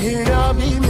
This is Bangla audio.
here I'll be.